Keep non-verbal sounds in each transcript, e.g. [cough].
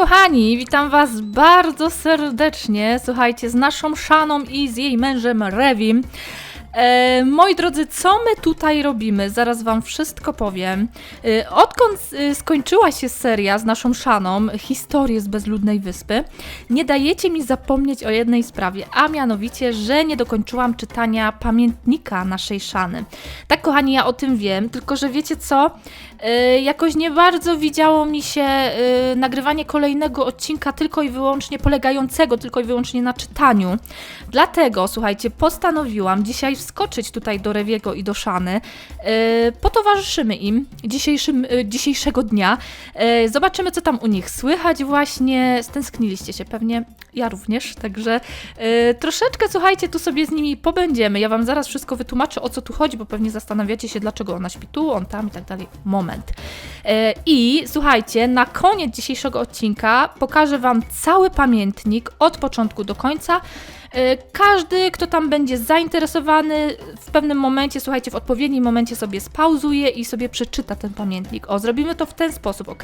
kochani, witam was bardzo serdecznie. Słuchajcie, z naszą Szaną i z jej mężem Revim. E, moi drodzy, co my tutaj robimy? Zaraz wam wszystko powiem. E, odkąd e, skończyła się seria z naszą Szaną, historię z bezludnej wyspy, nie dajecie mi zapomnieć o jednej sprawie, a mianowicie, że nie dokończyłam czytania pamiętnika naszej Szany. Tak, kochani, ja o tym wiem, tylko że wiecie co? E, jakoś nie bardzo widziało mi się e, nagrywanie kolejnego odcinka tylko i wyłącznie polegającego tylko i wyłącznie na czytaniu. Dlatego, słuchajcie, postanowiłam dzisiaj wskoczyć tutaj do Rewiego i do Szany. E, potowarzyszymy im dzisiejszym, dzisiejszego dnia. Zobaczymy, co tam u nich słychać właśnie. Stęskniliście się pewnie, ja również, także e, troszeczkę, słuchajcie, tu sobie z nimi pobędziemy. Ja wam zaraz wszystko wytłumaczę, o co tu chodzi, bo pewnie zastanawiacie się, dlaczego ona śpi tu, on tam i tak dalej. Moment. E, I słuchajcie, na koniec dzisiejszego odcinka pokażę wam cały pamiętnik od początku do końca. E, Każdy, kto tam będzie zainteresowany, w pewnym momencie, słuchajcie, w odpowiednim momencie sobie spauzuje i sobie przeczyta ten pamiętnik. O, zrobimy to w ten sposób, ok?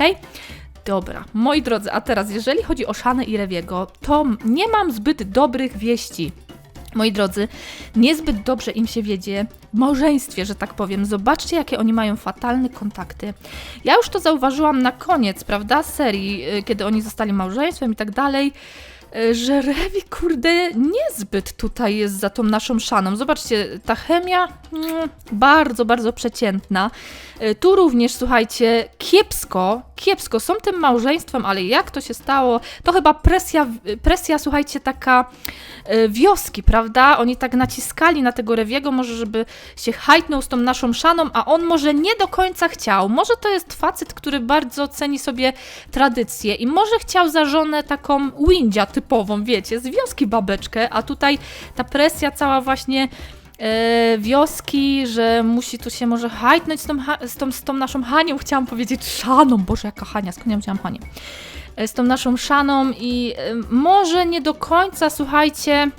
Dobra, moi drodzy, a teraz jeżeli chodzi o Szanę i Rewiego, to nie mam zbyt dobrych wieści. Moi drodzy, niezbyt dobrze im się wiedzie w małżeństwie, że tak powiem. Zobaczcie, jakie oni mają fatalne kontakty. Ja już to zauważyłam na koniec, prawda, serii, y, kiedy oni zostali małżeństwem i tak dalej, y, że Rewi, kurde, niezbyt tutaj jest za tą naszą szaną. Zobaczcie, ta chemia mm, bardzo, bardzo przeciętna. Y, Tu również, słuchajcie, kiepsko, kiepsko są tym małżeństwem, ale jak to się stało? To chyba presja, presja słuchajcie, taka y, wioski, prawda? Oni tak naciskali na tego Rewiego, może żeby się hajtnął z tą naszą szaną, a on może nie do końca chciał. Może to jest facet, który bardzo ceni sobie tradycję i może chciał za żonę taką windzia typową, wiecie, z wioski babeczkę, a tutaj ta presja cała właśnie e, wioski, że musi tu się może hajtnąć z tą, z, tą, z tą naszą Hanią, chciałam powiedzieć szaną, boże jaka Hania, skąd ja wzięłam Hanię, E, z tą naszą szaną i e, może nie do końca, słuchajcie,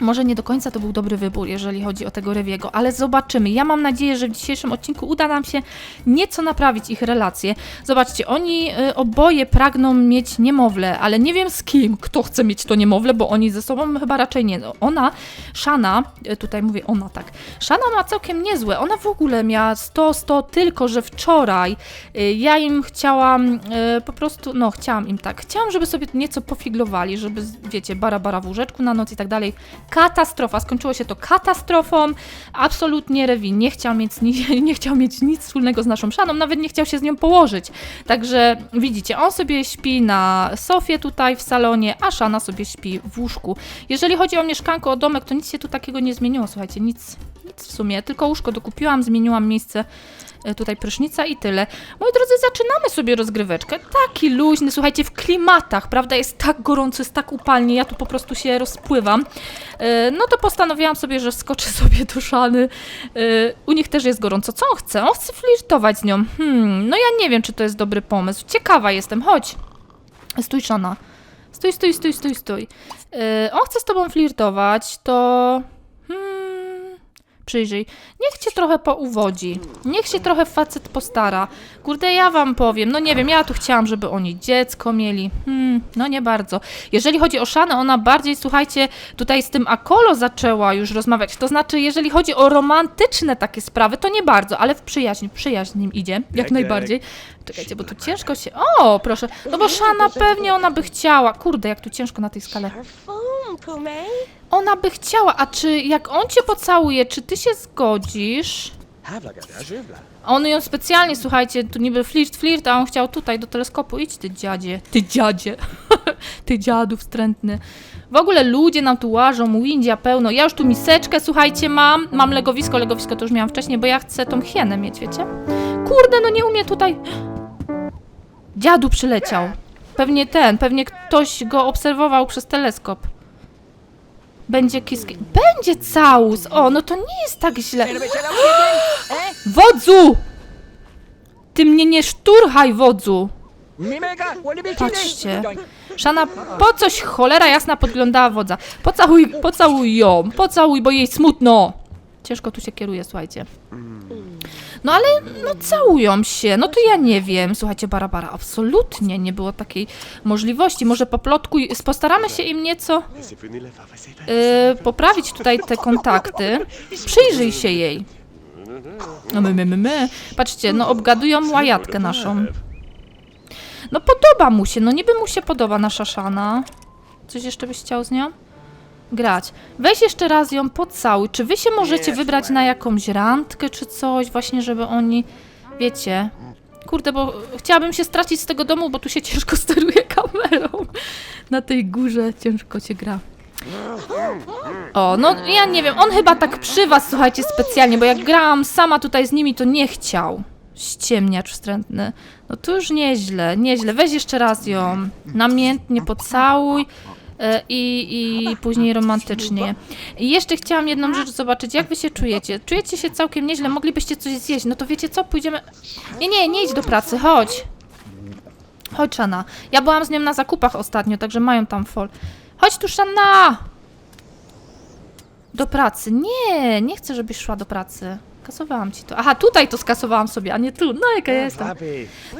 może nie do końca to był dobry wybór, jeżeli chodzi o tego Rewiego, ale zobaczymy. Ja mam nadzieję, że w dzisiejszym odcinku uda nam się nieco naprawić ich relacje. Zobaczcie, oni y, oboje pragną mieć niemowlę, ale nie wiem z kim, kto chce mieć to niemowlę, bo oni ze sobą chyba raczej nie. No, Ona, Szana, y, tutaj mówię ona tak, Szana ma całkiem niezłe. Ona w ogóle miała 100, 100, tylko że wczoraj y, ja im chciałam po prostu, no chciałam im tak, chciałam, żeby sobie nieco pofiglowali, żeby, wiecie, bara bara w łóżeczku na noc i tak dalej. Katastrofa, skończyło się to katastrofą. Absolutnie Rewin nie chciał mieć, ni- [laughs] nie chciał mieć nic wspólnego z naszą Szaną, nawet nie chciał się z nią położyć. Także widzicie, on sobie śpi na sofie tutaj w salonie, a Szana sobie śpi w łóżku. Jeżeli chodzi o mieszkanko, o domek, to nic się tu takiego nie zmieniło, słuchajcie, nic, nic w sumie, tylko łóżko dokupiłam, zmieniłam miejsce tutaj prysznica i tyle. Moi drodzy, zaczynamy sobie rozgryweczkę. Taki luźny, słuchajcie, w klimatach, prawda? Jest tak gorąco, jest tak upalnie, ja tu po prostu się rozpływam. E, No to postanowiłam sobie, że skoczę [laughs] sobie do szany. E, U nich też jest gorąco. Co on chce? On chce flirtować z nią. Hmm, no ja nie wiem, czy to jest dobry pomysł. Ciekawa jestem, chodź. Stój, Szana. Stój, stój, stój, stój, stój. E, On chce z tobą flirtować, to... Przyjrzyj. Niech cię trochę pouwodzi. Niech się trochę facet postara. Kurde, ja wam powiem, no nie wiem, ja tu chciałam, żeby oni dziecko mieli. Hmm, no nie bardzo. Jeżeli chodzi o Szanę, ona bardziej, słuchajcie, tutaj z tym Akolo zaczęła już rozmawiać. To znaczy, jeżeli chodzi o romantyczne takie sprawy, to nie bardzo, ale w przyjaźń, przyjaźń nim idzie, jak Tak, najbardziej. Czekajcie, bo tu ciężko się... O, proszę. No bo Szana pewnie ona by chciała. Kurde, jak tu ciężko na tej skale. Ona by chciała, a czy jak on cię pocałuje, czy ty się zgodzisz? A On ją specjalnie, słuchajcie, tu niby flirt, flirt, a on chciał tutaj do teleskopu. Idź ty dziadzie. Ty dziadzie. [laughs] ty dziadu wstrętny. W ogóle ludzie nam tu łażą, windia pełno. Ja już tu miseczkę, słuchajcie, mam. Mam legowisko, legowisko to już miałam wcześniej, bo ja chcę tą hienę mieć, wiecie? Kurde, no nie umie tutaj... Dziadu przyleciał. Pewnie ten, pewnie ktoś go obserwował przez teleskop. Będzie kiski... Będzie całus! O, no to nie jest tak źle. [gasps] Wodzu! Ty mnie nie szturchaj, wodzu! Patrzcie. Szana, po coś cholera jasna podglądała wodza. Pocałuj, pocałuj ją, pocałuj, bo jej smutno. Ciężko tu się kieruje, słuchajcie. No ale no całują się, no to ja nie wiem. Słuchajcie, Barabara, absolutnie nie było takiej możliwości. Może po plotku postaramy się im nieco yy, poprawić tutaj te kontakty. Przyjrzyj się jej. No my, my, my, my. Patrzcie, no obgadują łajatkę naszą. No podoba mu się, no niby mu się podoba nasza szana. Coś jeszcze byś chciał z nią? Grać. Weź jeszcze raz ją pocałuj. Czy wy się możecie wybrać na jakąś randkę czy coś, właśnie żeby oni, wiecie... Kurde, bo chciałabym się stracić z tego domu, bo tu się ciężko [laughs] steruje kamerą. Na tej górze ciężko się gra. O, no ja nie wiem, on chyba tak przy was, słuchajcie, specjalnie, bo jak grałam sama tutaj z nimi, to nie chciał. Ściemniacz wstrętny. No to już nieźle, nieźle. Weź jeszcze raz ją. Namiętnie pocałuj. E, I, I później romantycznie. I jeszcze chciałam jedną rzecz zobaczyć. Jak wy się czujecie? Czujecie się całkiem nieźle? Moglibyście coś zjeść? No to wiecie co? Pójdziemy... Nie, nie, nie idź do pracy, chodź. Chodź, Szana. Ja byłam z nią na zakupach ostatnio, także mają tam fol. Chodź tu, Szana! Do pracy. Nie, nie chcę, żebyś szła do pracy. Kasowałam ci to. Aha, tutaj to skasowałam sobie, a nie tu. No, jaka ja jestem.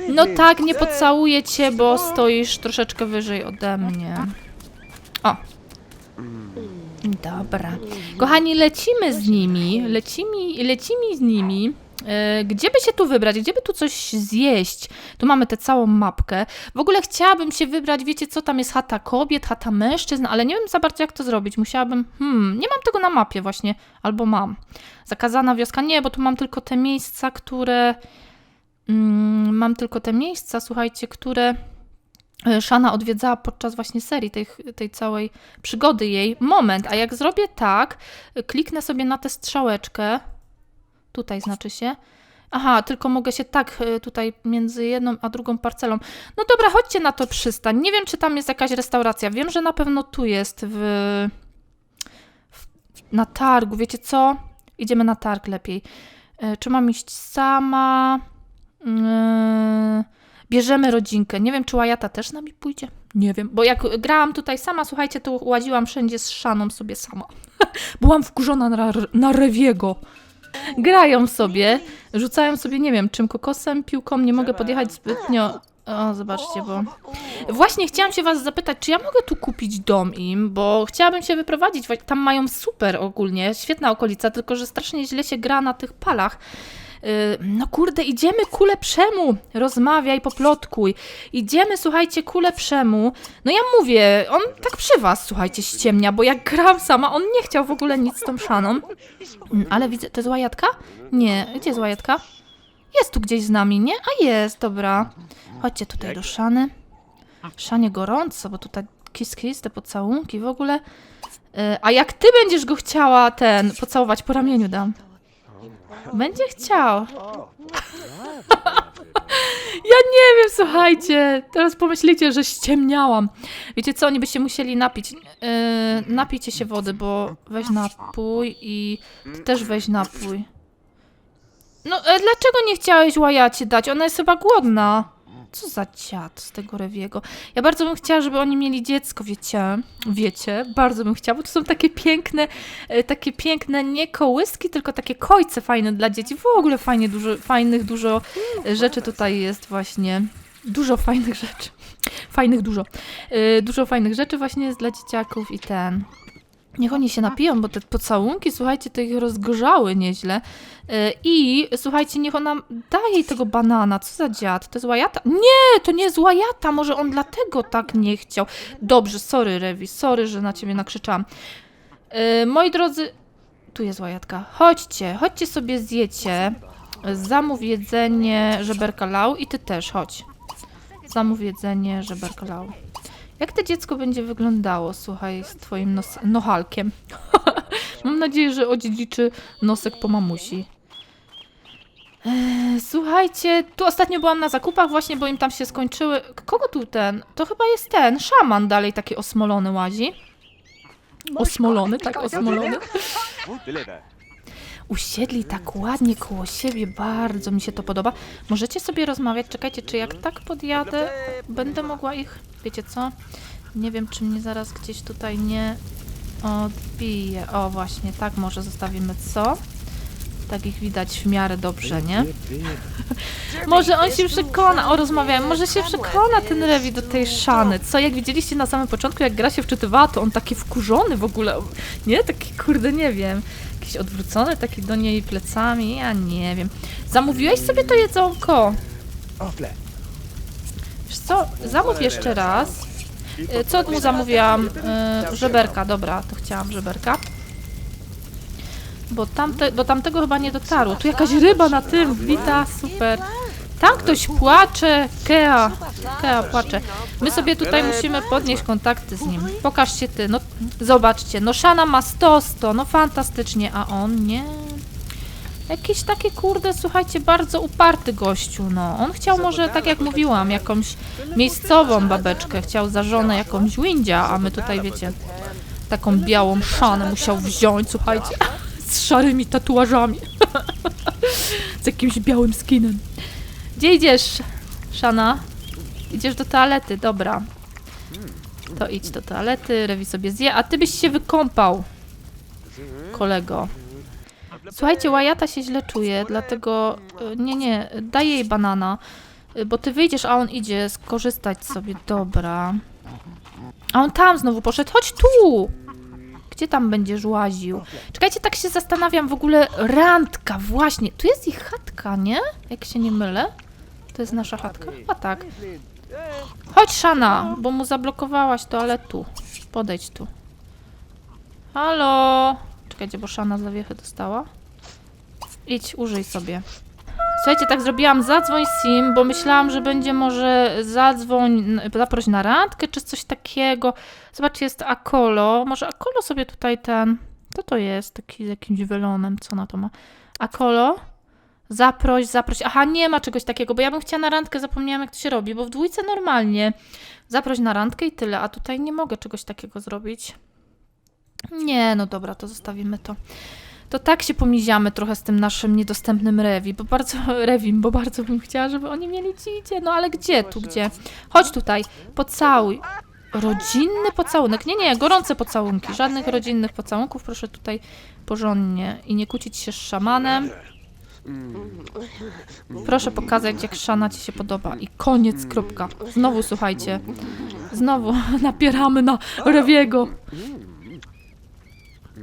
No tak, nie pocałuję cię, bo stoisz troszeczkę wyżej ode mnie. O. Dobra. Kochani, lecimy z nimi. Lecimy, lecimy z nimi. E, Gdzie by się tu wybrać? Gdzie by tu coś zjeść? Tu mamy tę całą mapkę. W ogóle chciałabym się wybrać, wiecie co, tam jest chata kobiet, chata mężczyzn, ale nie wiem za bardzo jak to zrobić. Musiałabym, hmm, nie mam tego na mapie właśnie, albo mam. Zakazana wioska, nie, bo tu mam tylko te miejsca, które... Mm, mam tylko te miejsca, słuchajcie, które Szana odwiedzała podczas właśnie serii, tej, tej całej przygody jej. Moment, a jak zrobię tak, e, kliknę sobie na tę strzałeczkę, tutaj znaczy się, Aha, tylko mogę się tak e, tutaj między jedną a drugą parcelą. No dobra, chodźcie na to przystań. Nie wiem, czy tam jest jakaś restauracja. Wiem, że na pewno tu jest w, w na targu. Wiecie co? Idziemy na targ lepiej. E, Czy mam iść sama? Yy, Bierzemy rodzinkę. Nie wiem, czy Łajata też z nami pójdzie. Nie wiem, bo jak grałam tutaj sama, słuchajcie, to łaziłam wszędzie z szaną sobie sama. [laughs] Byłam wkurzona na, na Rewiego. Grają sobie, rzucają sobie, nie wiem, czym kokosem, piłką, nie mogę podjechać zbytnio. O, zobaczcie, bo. Właśnie chciałam się Was zapytać, czy ja mogę tu kupić dom im, bo chciałabym się wyprowadzić. Wa- Tam mają super ogólnie, świetna okolica, tylko że strasznie źle się gra na tych palach. Yy, No kurde, idziemy ku lepszemu. Rozmawiaj, poplotkuj. Idziemy, słuchajcie, ku lepszemu. No ja mówię, on tak przy was, słuchajcie, ściemnia, bo jak gram sama, on nie chciał w ogóle nic z tą szaną. Mm, Ale widzę, to jest łajatka? Nie, gdzie jest łajatka? Jest tu gdzieś z nami, nie? A jest, dobra. Chodźcie tutaj do szany. Szanie gorąco, bo tutaj kiss kiss, te pocałunki w ogóle. Yy, A jak ty będziesz go chciała ten pocałować po ramieniu dam. Będzie chciał. [laughs] Ja nie wiem, słuchajcie. Teraz pomyślicie, że ściemniałam. Wiecie co, oni by się musieli napić. Yy, napijcie się wody, bo weź napój i ty też weź napój. No, e, dlaczego nie chciałeś łajacie dać? Ona jest chyba głodna. Co za dziad z tego Rewiego. Ja bardzo bym chciała, żeby oni mieli dziecko, wiecie? Wiecie? Bardzo bym chciała, bo to są takie piękne, e, takie piękne nie kołyski, tylko takie kojce fajne dla dzieci. W ogóle fajnie dużo, fajnych dużo e, rzeczy tutaj jest właśnie. Dużo fajnych rzeczy. Fajnych dużo. E, Dużo fajnych rzeczy właśnie jest dla dzieciaków i ten. Niech oni się napiją, bo te pocałunki, słuchajcie, to ich rozgrzały nieźle. Yy, I słuchajcie, niech ona da jej tego banana. Co za dziad? To jest łajata? Nie, to nie jest łajata. Może on dlatego tak nie chciał. Dobrze, sorry, Rewi, sorry, że na ciebie nakrzyczałam. Yy, moi drodzy, tu jest łajatka. Chodźcie, chodźcie sobie zjecie. Zamów jedzenie żeberka lau i ty też, chodź. Zamów jedzenie żeberka lau. Jak to dziecko będzie wyglądało, słuchaj, z twoim nos nochalkiem? [laughs] Mam nadzieję, że odziedziczy nosek po mamusi. Eee, słuchajcie, tu ostatnio byłam na zakupach właśnie, bo im tam się skończyły. K- Kogo tu ten? To chyba jest ten, szaman dalej taki osmolony łazi. Osmolony, tak, osmolony. Usiedli tak ładnie koło siebie, bardzo mi się to podoba. Możecie sobie rozmawiać, czekajcie, czy jak tak podjadę, będę mogła ich, wiecie co? Nie wiem, czy mnie zaraz gdzieś tutaj nie odbije. O, właśnie, tak może zostawimy, co? Tak ich widać w miarę dobrze, nie? [laughs] Może on się przekona, o rozmawiałem, może się przekona ten Rewi do tej szany. Co, jak widzieliście na samym początku, jak gra się wczytywała, to on taki wkurzony w ogóle, nie? Taki kurde, nie wiem, jakiś odwrócony, taki do niej plecami, ja nie wiem. Zamówiłeś sobie to jedzonko? Wiesz co, zamów jeszcze raz. Y, Co mu zamówiłam? Y, żeberka, dobra, to chciałam żeberka. Bo tamte, do tamtego chyba nie dotarło. Tu jakaś ryba na tym wita, super. Tam ktoś płacze, Kea. Kea płacze. My sobie tutaj musimy podnieść kontakty z nim. Pokaż się ty, no zobaczcie, no Shana ma 100, 100, no fantastycznie, a on nie. Jakiś taki kurde, słuchajcie, bardzo uparty gościu, no. On chciał może, tak jak mówiłam, jakąś miejscową babeczkę, chciał za żonę jakąś Windzia, a my tutaj, wiecie, taką białą szanę musiał wziąć, słuchajcie, [laughs] z szarymi tatuażami. [laughs] z jakimś białym skinem. Gdzie idziesz, Szana? Idziesz do toalety, dobra. To idź do toalety, Rewi sobie zje, a ty byś się wykąpał, kolego. Słuchajcie, Łajata się źle czuje, dlatego y, nie, nie, daj jej banana, y, bo ty wyjdziesz, a on idzie skorzystać sobie, dobra. A on tam znowu poszedł, chodź tu! Gdzie tam będziesz łaził? Czekajcie, tak się zastanawiam w ogóle, randka, właśnie, tu jest ich chatka, nie? Jak się nie mylę. To jest nasza chatka? Chyba tak. Chodź, Szana, bo mu zablokowałaś toaletu. Podejdź tu. Halo? Czekajcie, bo Szana zawiechy dostała. Idź, użyj sobie. Słuchajcie, tak zrobiłam zadzwoń sim, bo myślałam, że będzie może zadzwoń, zaproś na randkę czy coś takiego. Zobaczcie, jest Akolo. Może Akolo sobie tutaj ten... Co to jest? Taki z jakimś welonem, co na to ma? Akolo? Zaproś, zaproś. Aha, nie ma czegoś takiego, bo ja bym chciała na randkę, zapomniałam jak to się robi, bo w dwójce normalnie. Zaproś na randkę i tyle, a tutaj nie mogę czegoś takiego zrobić. Nie, no dobra, to zostawimy to. To tak się pomiziamy trochę z tym naszym niedostępnym rewi, bo bardzo [laughs] rewim, bo bardzo bym chciała, żeby oni mieli cicie. No ale gdzie tu, gdzie? Chodź tutaj, pocałuj. Rodzinny pocałunek. Nie, nie, gorące pocałunki. Żadnych rodzinnych pocałunków, proszę tutaj porządnie i nie kłócić się z szamanem. Proszę pokazać, jak szana ci się podoba. I koniec, kropka. Znowu, słuchajcie. Znowu [laughs] napieramy na Rewiego.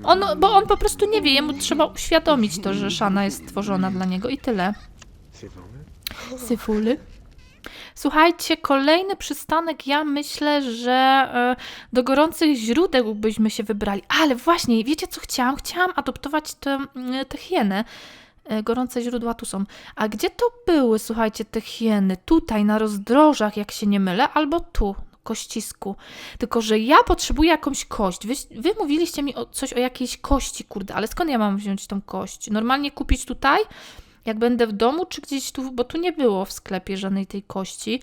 On, bo on po prostu nie wie, jemu trzeba uświadomić to, że szana jest stworzona dla niego i tyle. Syfuly. Słuchajcie, kolejny przystanek, ja myślę, że e, do gorących źródeł byśmy się wybrali. Ale właśnie, wiecie co chciałam? Chciałam adoptować hieny. E, Gorące źródła tu są. A gdzie to były, słuchajcie, te hieny? Tutaj, na rozdrożach, jak się nie mylę, albo tu, kościsku. Tylko, że ja potrzebuję jakąś kość. Wy, wy mówiliście mi o, coś o jakiejś kości, kurde, ale skąd ja mam wziąć tą kość? Normalnie kupić tutaj, jak będę w domu, czy gdzieś tu, bo tu nie było w sklepie żadnej tej kości.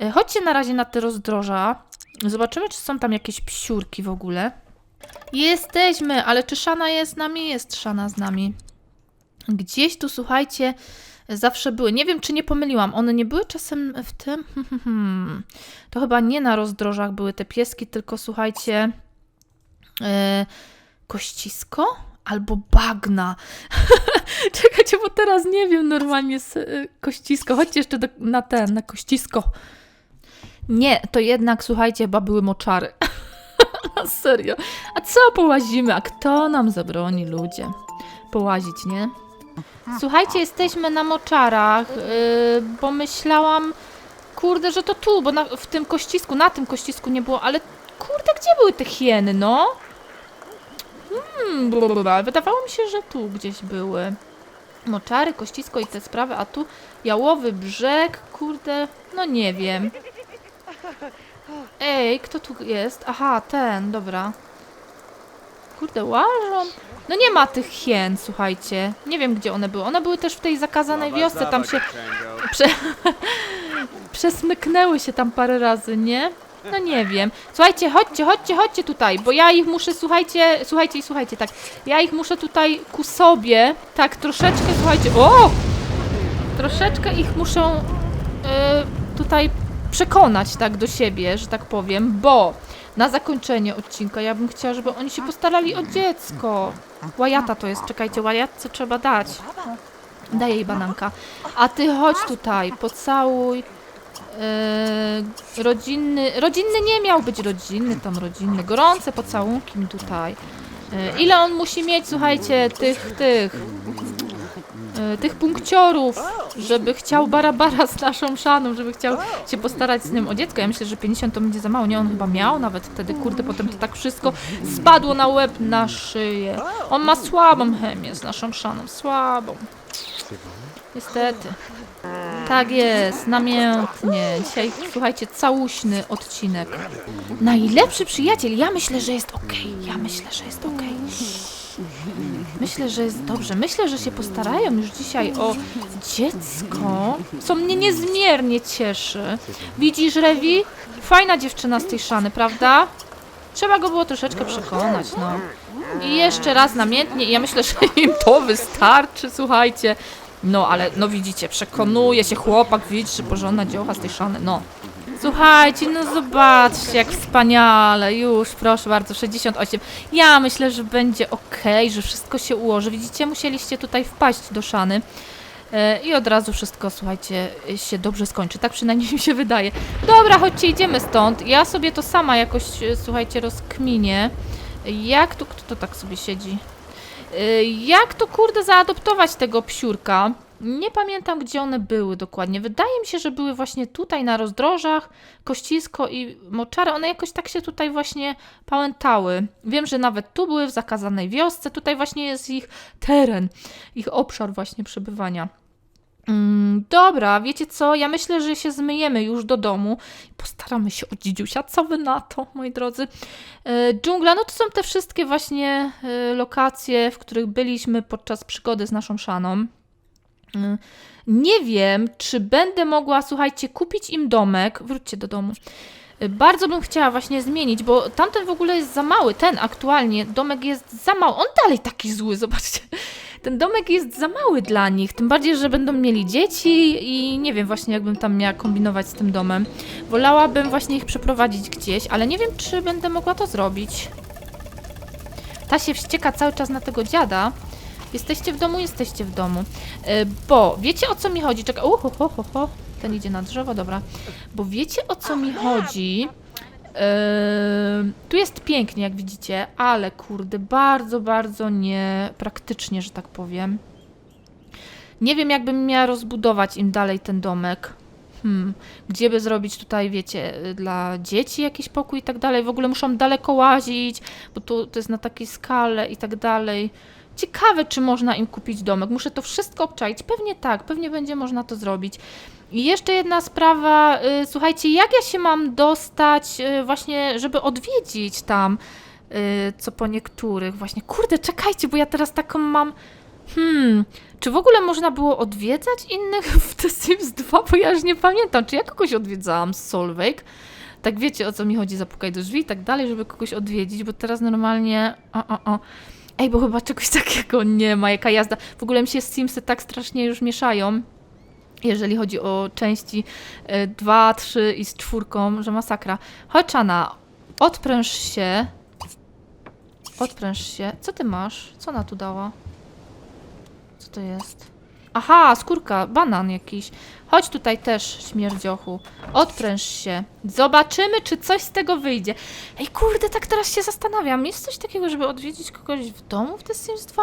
E, Chodźcie na razie na te rozdroża. Zobaczymy, czy są tam jakieś psiurki w ogóle. Jesteśmy, ale czy Szana jest z nami? Jest Szana z nami. Gdzieś tu, słuchajcie, zawsze były. Nie wiem, czy nie pomyliłam. One nie były czasem w tym. To chyba nie na rozdrożach były te pieski, tylko słuchajcie. E, kościsko? Albo bagna. [laughs] Czekajcie, bo teraz nie wiem normalnie z e, kościsko. Chodźcie jeszcze do, na ten, na kościsko. Nie, to jednak, słuchajcie, chyba były moczary. [laughs] na serio. A co połazimy? A kto nam zabroni, ludzie? Połazić, nie? Słuchajcie, jesteśmy na moczarach, yy, bo myślałam, kurde, że to tu, bo na, w tym kościsku, na tym kościsku nie było, ale kurde, gdzie były te hieny, no? Hmm, blablabla. wydawało mi się, że tu gdzieś były. Moczary, kościsko i te sprawy, a tu jałowy brzeg, kurde, no nie wiem. Ej, kto tu jest? Aha, ten, dobra. Kurde, łażą. No nie ma tych hien, słuchajcie. Nie wiem, gdzie one były. One były też w tej zakazanej wiosce, tam się [laughs] prze... przesmyknęły się tam parę razy, nie? No nie wiem. Słuchajcie, chodźcie, chodźcie, chodźcie tutaj, bo ja ich muszę, słuchajcie, słuchajcie i słuchajcie, tak. Ja ich muszę tutaj ku sobie, tak troszeczkę, słuchajcie, o! Troszeczkę ich muszę y, tutaj przekonać, tak, do siebie, że tak powiem, bo Na zakończenie odcinka ja bym chciała, żeby oni się postarali o dziecko. Łajata to jest, czekajcie, łajatce trzeba dać. Daję jej bananka. A ty chodź tutaj, pocałuj. Yy, rodzinny, rodzinny nie miał być rodzinny, tam rodzinny. Gorące pocałunki mi tutaj. Yy, ile on musi mieć, słuchajcie, tych, tych, tych punkciorów, żeby chciał barabara z naszą szaną, żeby chciał się postarać z nim o dziecko. Ja myślę, że 50 to będzie za mało. Nie, on chyba miał nawet wtedy, kurde, potem to tak wszystko spadło na łeb, na szyję. On ma słabą chemię z naszą szaną, słabą. Niestety. Tak jest, namiętnie. Dzisiaj, słuchajcie, całuśny odcinek. Najlepszy przyjaciel. Ja myślę, że jest okej. Ja myślę, że jest okej. Myślę, że jest dobrze. Myślę, że się postarają już dzisiaj o dziecko, co mnie niezmiernie cieszy. Widzisz, Rewi? Fajna dziewczyna z tej szany, prawda? Trzeba go było troszeczkę przekonać, no. I jeszcze raz namiętnie. I ja myślę, że [laughs] im to wystarczy, słuchajcie. No, ale no widzicie, przekonuje się chłopak, widzisz, że porządna dziołcha z tej szany, no. Słuchajcie, no zobaczcie, jak wspaniale, już, proszę bardzo, 68. Ja myślę, że będzie ok, że wszystko się ułoży. Widzicie, musieliście tutaj wpaść do szany. E, I od razu wszystko, słuchajcie, się dobrze skończy. Tak przynajmniej [laughs] mi się wydaje. Dobra, chodźcie, idziemy stąd. Ja sobie to sama jakoś, e, słuchajcie, rozkminię. Jak tu, kto to tak sobie siedzi? Y, Jak to kurde zaadoptować tego psiurka? Nie pamiętam, gdzie one były dokładnie. Wydaje mi się, że były właśnie tutaj na rozdrożach, kościsko i moczary. One jakoś tak się tutaj właśnie pałętały. Wiem, że nawet tu były w zakazanej wiosce. Tutaj właśnie jest ich teren, ich obszar właśnie przebywania. Mm, dobra, wiecie co? Ja myślę, że się zmyjemy już do domu. Postaramy się o dzidziusia. Co wy na to, moi drodzy? E, dżungla, no to są te wszystkie właśnie e, lokacje, w których byliśmy podczas przygody z naszą szaną. Nie wiem, czy będę mogła, słuchajcie, kupić im domek. Wróćcie do domu. E, Bardzo bym chciała właśnie zmienić, bo tamten w ogóle jest za mały. Ten aktualnie, domek jest za mały. On dalej taki zły, [laughs] zobaczcie. Ten domek jest za mały dla nich. Tym bardziej, że będą mieli dzieci i nie wiem właśnie, jakbym tam miała kombinować z tym domem. Wolałabym właśnie ich przeprowadzić gdzieś, ale nie wiem, czy będę mogła to zrobić. Ta się wścieka cały czas na tego dziada. Jesteście w domu? Jesteście w domu. E, bo wiecie o co mi chodzi? Czekaj, uhu, ho, ho, ho. Ten idzie na drzewo, dobra. Bo wiecie o co mi chodzi? E, tu jest pięknie, jak widzicie, ale kurde, bardzo, bardzo niepraktycznie, że tak powiem. Nie wiem, jakbym miała rozbudować im dalej ten domek. Hmm, gdzie by zrobić tutaj, wiecie, y, dla dzieci jakiś pokój i tak dalej. W ogóle muszą daleko łazić, bo tu to jest na takiej skale i tak dalej. Ciekawe, czy można im kupić domek. Muszę to wszystko obczaić. Pewnie tak, pewnie będzie można to zrobić. I jeszcze jedna sprawa, y, słuchajcie, jak ja się mam dostać y, właśnie, żeby odwiedzić tam, y, co po niektórych właśnie. Kurde, czekajcie, bo ja teraz taką mam... Hmm, czy w ogóle można było odwiedzać innych [laughs] w The Sims 2? Bo ja już nie pamiętam, czy ja kogoś odwiedzałam z Solveig. Tak wiecie, o co mi chodzi, zapukaj do drzwi i tak dalej, żeby kogoś odwiedzić, bo teraz normalnie... O, o, o. Ej, bo chyba czegoś [laughs] takiego nie ma, jaka jazda. W ogóle mi się Simsy tak strasznie już mieszają, jeżeli chodzi o części 2, 3 i z czwórką, że masakra. Chodź, Anna, odpręż się. Odpręż się. Co ty masz? Co ona tu dała? Co to jest? Aha, skórka, banan jakiś. Chodź tutaj też, śmierdziochu. Odpręż się. Zobaczymy, czy coś z tego wyjdzie. Ej, kurde, tak teraz się zastanawiam. Jest coś takiego, żeby odwiedzić kogoś w domu w The Sims 2?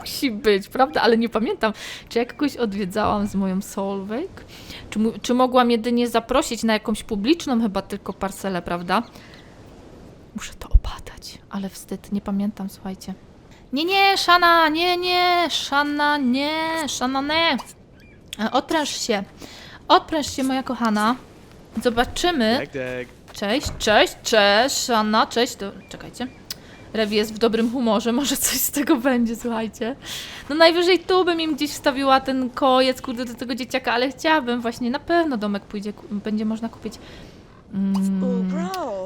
Musi być, prawda? Ale nie pamiętam, czy ja kogoś odwiedzałam z moją Solveig? Czy, czy mogłam jedynie zaprosić na jakąś publiczną chyba tylko parcelę, prawda? Muszę to opadać, ale wstyd, nie pamiętam, słuchajcie. Nie, nie, Szana, nie, nie, Szana, nie, Szana, nie. E, Odpręż się. Odpręż się, moja kochana. Zobaczymy. Cześć, cześć, cześć, Anna, cześć. To, czekajcie. Rewi jest w dobrym humorze, może coś z tego będzie, słuchajcie. No najwyżej tu bym im gdzieś wstawiła ten kojec, kurde, do tego dzieciaka, ale chciałabym właśnie, na pewno domek pójdzie, będzie można kupić. Mm,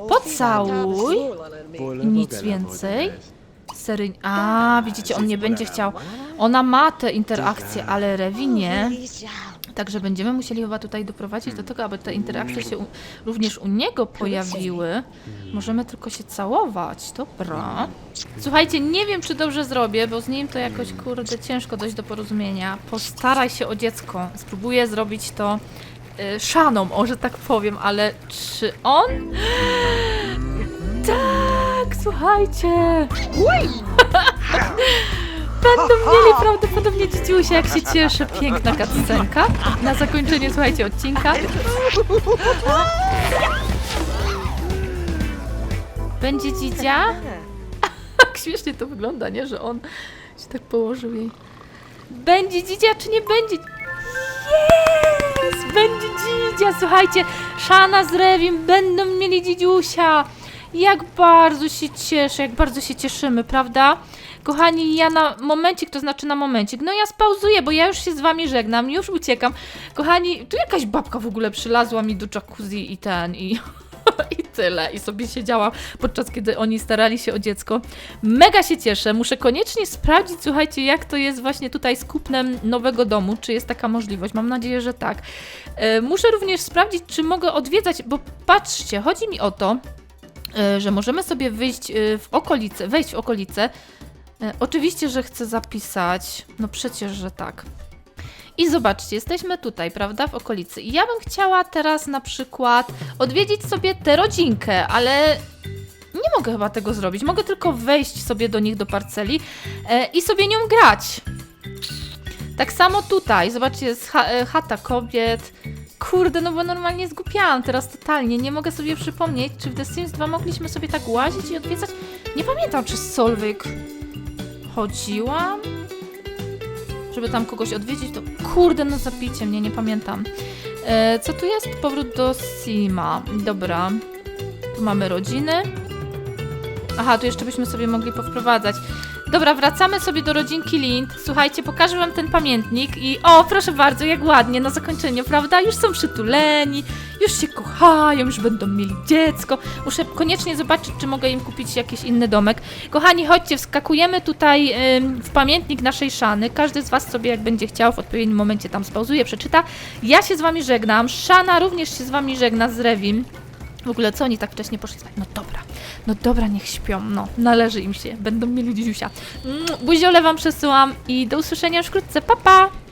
pocałuj. Nic więcej? Bodeles. Sery... A, widzicie, on nie będzie chciał. Ona ma te interakcje, ale Rewi nie. Także będziemy musieli chyba tutaj doprowadzić do tego, aby te interakcje się u, również u niego pojawiły. Możemy tylko się całować. Dobra. Słuchajcie, nie wiem, czy dobrze zrobię, bo z nim to jakoś, kurde, ciężko dojść do porozumienia. Postaraj się o dziecko. Spróbuję zrobić to y, szaną, o, że tak powiem, ale czy on... Tak, słuchajcie. [laughs] Będą mieli prawdopodobnie dzidziusia, jak się cieszę. Piękna cutscenka. Na zakończenie, słuchajcie, odcinka. Będzie dzidzia? [laughs] Tak śmiesznie to wygląda, nie? Że on się tak położył jej. Będzie dzidzia, czy nie będzie? Jest! Będzie dzidzia! Słuchajcie, Szana z Rewim będą mieli dzidziusia! Jak bardzo się cieszę, jak bardzo się cieszymy, prawda? Kochani, ja na momencik, to znaczy na momencik. No ja spauzuję, bo ja już się z wami żegnam, już uciekam. Kochani, tu jakaś babka w ogóle przylazła mi do jacuzzi i ten, i, [laughs] i tyle. I sobie siedziałam podczas kiedy oni starali się o dziecko. Mega się cieszę. Muszę koniecznie sprawdzić, słuchajcie, jak to jest właśnie tutaj z kupnem nowego domu. Czy jest taka możliwość? Mam nadzieję, że tak. E, Muszę również sprawdzić, czy mogę odwiedzać, bo patrzcie, chodzi mi o to, że możemy sobie wyjść e, w okolice, wejść w okolice. E, Oczywiście, że chcę zapisać. No przecież, że tak. I zobaczcie, jesteśmy tutaj, prawda, w okolicy. I ja bym chciała teraz na przykład odwiedzić sobie tę rodzinkę, ale nie mogę chyba tego zrobić. Mogę tylko wejść sobie do nich do parceli e, i sobie nią grać. Tak samo tutaj, zobaczcie, jest e, chata kobiet. Kurde, no bo normalnie zgupiałam teraz totalnie. Nie mogę sobie przypomnieć, czy w The Sims 2 mogliśmy sobie tak łazić i odwiedzać. Nie pamiętam, czy z Solwyk chodziłam, żeby tam kogoś odwiedzić. To kurde, no zapicie mnie, nie pamiętam. E, co tu jest? Powrót do Sima. Dobra. Tu mamy rodziny. Aha, tu jeszcze byśmy sobie mogli powprowadzać. Dobra, wracamy sobie do rodzinki Lind. Słuchajcie, pokażę wam ten pamiętnik i o, proszę bardzo, jak ładnie na zakończeniu, prawda? Już są przytuleni, już się kochają, już będą mieli dziecko. Muszę koniecznie zobaczyć, czy mogę im kupić jakiś inny domek. Kochani, chodźcie, wskakujemy tutaj ym, w pamiętnik naszej Szany. Każdy z was sobie, jak będzie chciał, w odpowiednim momencie tam spauzuje, przeczyta. Ja się z wami żegnam. Szana również się z wami żegna z Rewim. W ogóle co oni tak wcześnie poszli spać? No dobra, no dobra, niech śpią, no, należy im się, będą mieli dziusia. Buziole wam przesyłam i do usłyszenia już wkrótce, pa pa!